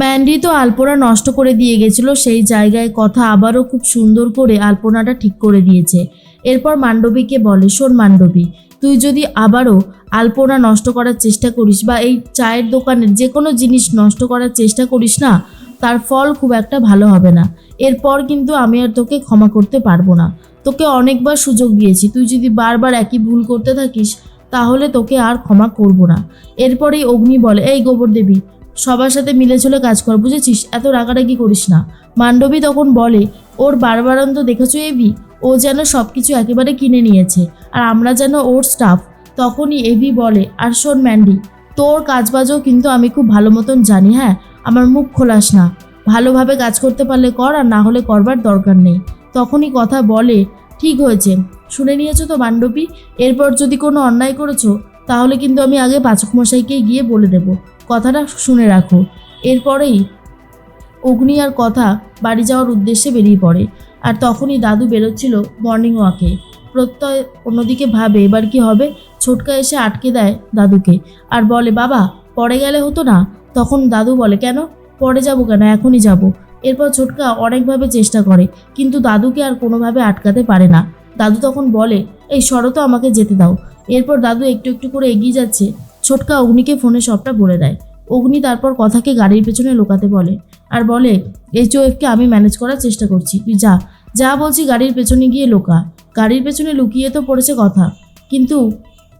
Mandy তো আলপনা নষ্ট করে দিয়ে গেছিল, সেই জায়গায় কথা আবারও খুব সুন্দর করে আলপনাটা ঠিক করে দিয়েছে। এরপর মান্ডবীকে বলে, শোন মান্ডবী, তুই যদি আবারও আলপনা নষ্ট করার চেষ্টা করিস বা এই চায়ের দোকানের যে কোনো জিনিস নষ্ট করার চেষ্টা করিস না, তার ফল খুব একটা ভালো হবে না। এরপর কিন্তু আমি আর তোকে ক্ষমা করতে পারব না। তোকে অনেকবার সুযোগ দিয়েছি, তুই যদি বারবার একই ভুল করতে থাকিস, তাহলে তোকে আর ক্ষমা করব না। এরপরেই অগ্নি বলে, এই গোবর দেবী সবার সাথে মিলে চলে কাজ কর, বুঝেছিস? এত রাগারাগি করিস না। মান্ডবী তখন বলে, ওর বারবারন্ত দেখেছ এবি ও যেন সব কিছু একেবারে কিনে নিয়েছে, আর আমরা যেন ওর স্টাফ তখনই এবি বলে, আর শোন ম্যান্ডি, তোর কাজবাজও কিন্তু আমি খুব ভালো মতন জানি হ্যাঁ? আমার মুখ খোলাস না। ভালোভাবে কাজ করতে পারলে কর, আর না হলে করবার দরকার নেই। তখনই কথা বলে, ঠিক হয়েছে। শুনে নিয়েছো তো মান্ডবী? এরপর যদি কোনো অন্যায় করেছ, তাহলে কিন্তু আমি আগে পাচক মশাইকেই গিয়ে বলে দেব। কথাটা শুনে রাখো। এরপরেই অগ্নি আর কথা বাড়ি যাওয়ার উদ্দেশ্যে বেরিয়ে পড়ে। আর তখনই দাদু বেরোচ্ছিল মর্নিং ওয়াকে প্রত্যয় অন্যদিকে ভাবে, এবার কি হবে? ছোটকা এসে আটকে দেয় দাদুকে। আর বলে, বাবা, পরে গেলে হতো না? তখন দাদু বলে, কেন? পরে যাব কেন? এখনই যাব। এরপর ছোটকা অনেকভাবে চেষ্টা করে, কিন্তু দাদুকে আর কোনোভাবে আটকাতে পারে না। দাদু তখন বলে, এই সরো তো আমাকে যেতে দাও। এরপর দাদু একটু একটু করে এগিয়ে যাচ্ছে। ছোটকা অগ্নিকে ফোনে সবটা বলে দেয়। অগ্নি তারপর কথাকে গাড়ির পেছনে লুকাতে বলে, আর বলে এইচ ওএফকে আমি ম্যানেজ করার চেষ্টা করছি। তুই যা। যা বলছি গাড়ির পেছনে গিয়ে লুকা। গাড়ির পেছনে লুকিয়ে তো পড়েছে কথা। কিন্তু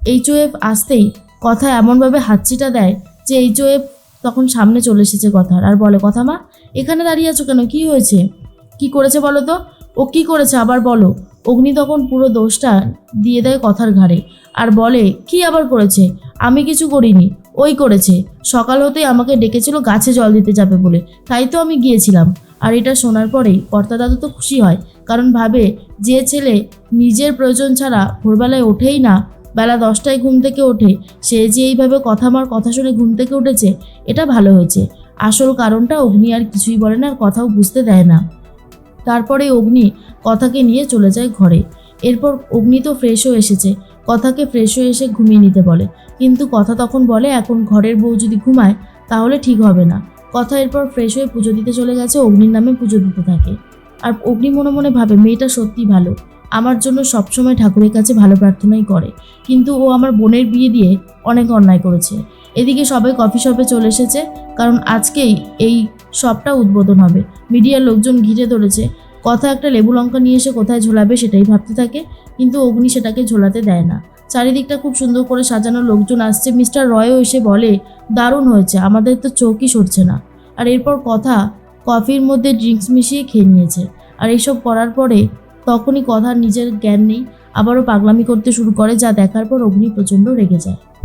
এইচ ওএফ আসতেই কথা এমনভাবে হাতছিটা দেয় যে এইচ ওএফ তখন সামনে চলে এসেছে কথার। আর বলে, কথা মা, এখানে দাঁড়িয়ে আছো কেন? কি হয়েছে? কি করেছে বলো তো? ও কি করেছে? আবার বলো। অগ্নি তখন পুরো দোষটা দিয়ে দেয় কথার ঘাড়ে। আর বলে, কি আবার করেছে? আমি কিছু করিনি। ওই করেছে। সকাল হতেই আমাকে ডেকেছিল, গাছে জল দিতে যাবে বলে। তাই তো আমি গিয়েছিলাম। আর এটা শোনার পরেই কর্তা দাদু তো খুশি হয়, কারণ ভাবে যে ছেলে নিজের প্রয়োজন ছাড়া ভোরবেলায় ওঠেই না, বেলা দশটায় ঘুম থেকে ওঠে, সে যে এইভাবে কথা আমার কথা শুনে ঘুম থেকে উঠেছে, এটা ভালো হয়েছে। আসল কারণটা অগ্নি আর কিছুই বলে না, আর কথাও বুঝতে দেয় না। তারপরে অগ্নি কথাকে নিয়ে চলে যায় ঘরে। এরপর অগ্নি তো ফ্রেশও এসেছে। কথাকে ফ্রেশ হয়ে এসে ঘুমিয়ে নিতে বলে। কিন্তু কথা তখন বলে, এখন ঘরের বউ যদি ঘুমায়, তাহলে ঠিক হবে না। কথা এরপর ফ্রেশ হয়ে পুজো দিতে চলে গেছে, অগ্নির নামে পুজো দিতে থাকে। আর অগ্নি মনে মনে ভাবে, মেয়েটা সত্যি ভালো। আমার জন্য সবসময় ঠাকুরের কাছে ভালো প্রার্থনাই করে। কিন্তু ও আমার বোনের বিয়ে দিয়ে অনেক অন্যায় করেছে। এদিকে সবাই কফি শপে চলে এসেছে, কারণ আজকেই এই শপটা উদ্বোধন হবে। মিডিয়ার লোকজন ঘিরে ধরেছে। কথা একটা লেবু লঙ্কা নিয়ে এসে কোথায় ঝোলাবে সেটাই ভাবতে থাকে, কিন্তু অগ্নি সেটাকে ঝোলাতে দেয় না। চারিদিকটা খুব সুন্দর করে সাজানো লোকজন আসছে। মিস্টার রয়ও এসে বলে, দারুণ হয়েছে, আমাদের তো চোখই সরছে না। আর এরপর কথা কফির মধ্যে ড্রিঙ্কস মিশিয়ে খেয়ে নিয়েছে। আর এইসব করার পরে তখনই কথা নিজের জ্ঞান নেই, আবারও পাগলামি করতে শুরু করে, যা দেখার পর অগ্নি প্রচণ্ড রেগে যায়।